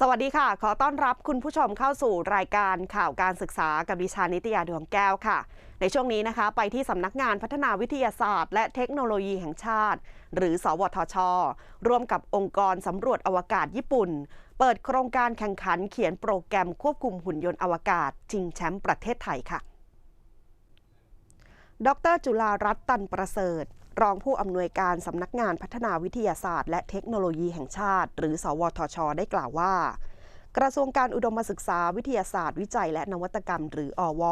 สวัสดีค่ะ ขอต้อนรับคุณผู้ชมเข้าสู่รายการข่าวการศึกษากับดิฉันนิตยาดวงแก้วค่ะ ในช่วงนี้นะคะ ไปที่สำนักงานพัฒนาวิทยาศาสตร์ และเทคโนโลยีแห่งชาติ หรือ สวทช ร่วมกับองค์กรสำรวจอวกาศญี่ปุ่น เปิดโครงการแข่งขันเขียนโปรแกรมควบคุมหุ่นยนต์อวกาศชิงแชมป์ประเทศไทยค่ะ ดร จุฬารัตน์ตันประเสริฐ รองผู้อำนวยการสำนักงานพัฒนาวิทยาศาสตร์ และเทคโนโลยีแห่งชาติ หรือ สวทช ได้กล่าวว่า กระทรวงการอุดมศึกษาวิทยาศาสตร์ วิจัยและนวัตกรรม หรืออว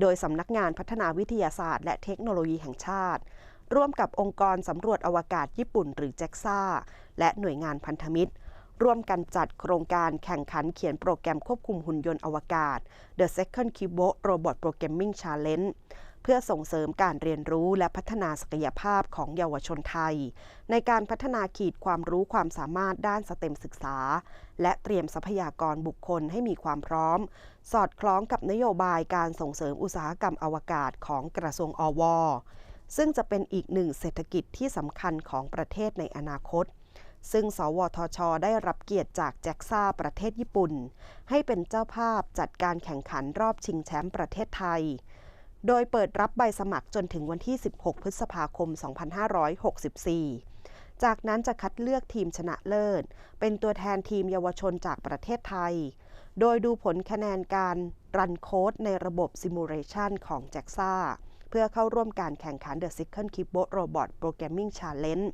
โดยสำนักงานพัฒนาวิทยาศาสตร์ และเทคโนโลยีแห่งชาติ ร่วมกับองค์กรสำรวจอวกาศญี่ปุ่น หรือ JAXA และหน่วยงานพันธมิตร ร่วมกันจัดโครงการแข่งขันเขียนโปรแกรมควบคุมหุ่นยนต์อวกาศ The Second Cubo Robot Programming Challenge พื่อส่งเสริมการเรียนรู้และพัฒนาศักยภาพของเยาวชนไทย ในการพัฒนาขีดความรู้ความสามารถด้านสเต็มศึกษา และเตรียมทรัพยากรบุคคลให้มีความพร้อม สอดคล้องกับนโยบายการส่งเสริมอุตสาหกรรมอวกาศของกระทรวงอวซึ่งจะเป็นอีกหนึ่งเศรษฐกิจที่สำคัญของประเทศในอนาคต ซึ่ง สวทช ได้รับเกียรติจากแจ็กซ่าประเทศญี่ปุ่น ให้เป็นเจ้าภาพจัดการแข่งขันรอบชิงแชมป์ประเทศไทย โดยเปิดรับใบสมัครจนถึงวันที่ 16 พฤษภาคม 2564 จากนั้นจะคัดเลือกทีมชนะเลิศ เป็นตัวแทนทีมเยาวชนจากประเทศไทย โดยดูผลคะแนนการรันโค้ดในระบบซิมูเลชันของ JAXA เพื่อเข้าร่วมการแข่งขัน The Second Keyboard Robot Programming Challenge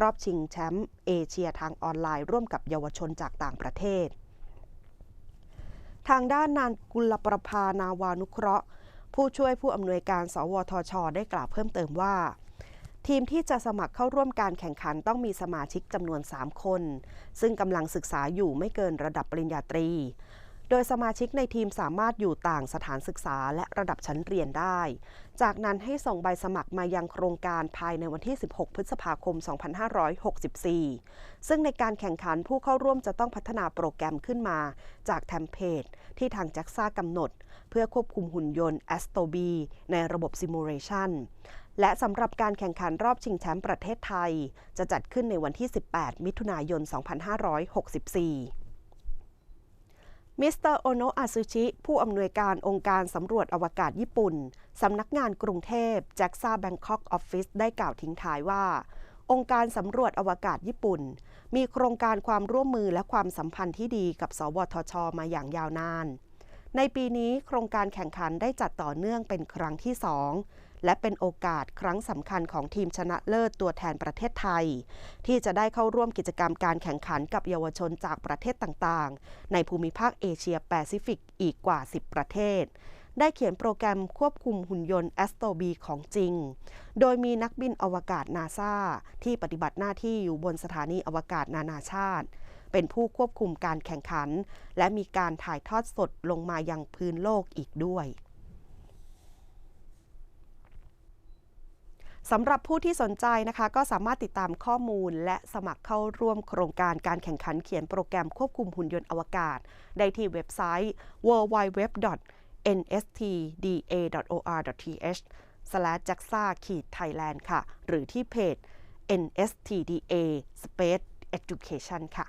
รอบชิงแชมป์เอเชียทางออนไลน์ร่วมกับเยาวชนจากต่างประเทศ ทางด้านนานกุลประพานาวานุเคราะห์ ผู้ช่วยผู้อำนวยการ สวทช ได้กล่าวเพิ่มเติมว่า ทีมที่จะสมัครเข้าร่วมการแข่งขันต้องมีสมาชิกจำนวน 3 คน ซึ่งกำลังศึกษาอยู่ไม่เกินระดับปริญญาตรี โดยสมาชิกในทีมสามารถอยู่ต่างสถานศึกษาและระดับชั้นเรียนได้ จากนั้นให้ส่งใบสมัครมายังโครงการภายในวันที่ 16 พฤษภาคม 2564 ซึ่งในการแข่งขันผู้เข้าร่วมจะต้องพัฒนาโปรแกรมขึ้นมา จากเทมเพลตที่ทาง JAXA กำหนด เพื่อควบคุมหุ่นยนต์ a s t o b ในระบบซิมูเลชันและสำหรับการแข่งขันรอบชิงแชมป์ประเทศไทย จะจัดขึ้นในวันที่ 18 มิถุนายน 2564 มิสเตอร์โอโนะอาซุชิ ผู้อำนวยการองค์การสำรวจอวกาศญี่ปุ่น สำนักงานกรุงเทพแจ็กซ่าแบงคอกออฟฟิศได้กล่าวทิ้งท้ายว่า องค์การสำรวจอวกาศญี่ปุ่น มีโครงการความร่วมมือและความสัมพันธ์ที่ดีกับ สวทช มาอย่างยาวนาน ในปีนี้โครงการแข่งขันได้จัดต่อเนื่องเป็นครั้งที่สองและเป็นโอกาสครั้งสำคัญของทีมชนะเลิศตัวแทนประเทศไทย ที่จะได้เข้าร่วมกิจกรรมการแข่งขันกับเยาวชนจากประเทศต่างๆ ในภูมิภาคเอเชียแปซิฟิกอีกกว่า 10 ประเทศได้เขียนโปรแกรมควบคุมหุ่นยนต์ a s t o b ของจริง โดยมีนักบินอวกาศนาซาที่ปฏิบัติหน้าที่อยู่บนสถานีอวกาศนานาชาติ เป็นผู้ควบคุมการแข่งขัน และมีการถ่ายทอดสดลงมายังพื้นโลกอีกด้วยสำหรับผู้ที่สนใจนะคะก็สามารถติดตามข้อมูล และสมัครเข้าร่วมโครงการการแข่งขันเขียนโปรแกรมควบคุมหุ่นยนต์อวกาศ ได้ที่เว็บไซต์ www.nstda.or.th JAXA Thailand ค่ะ หรือที่เพจ NSTDA Space Education ค่ะ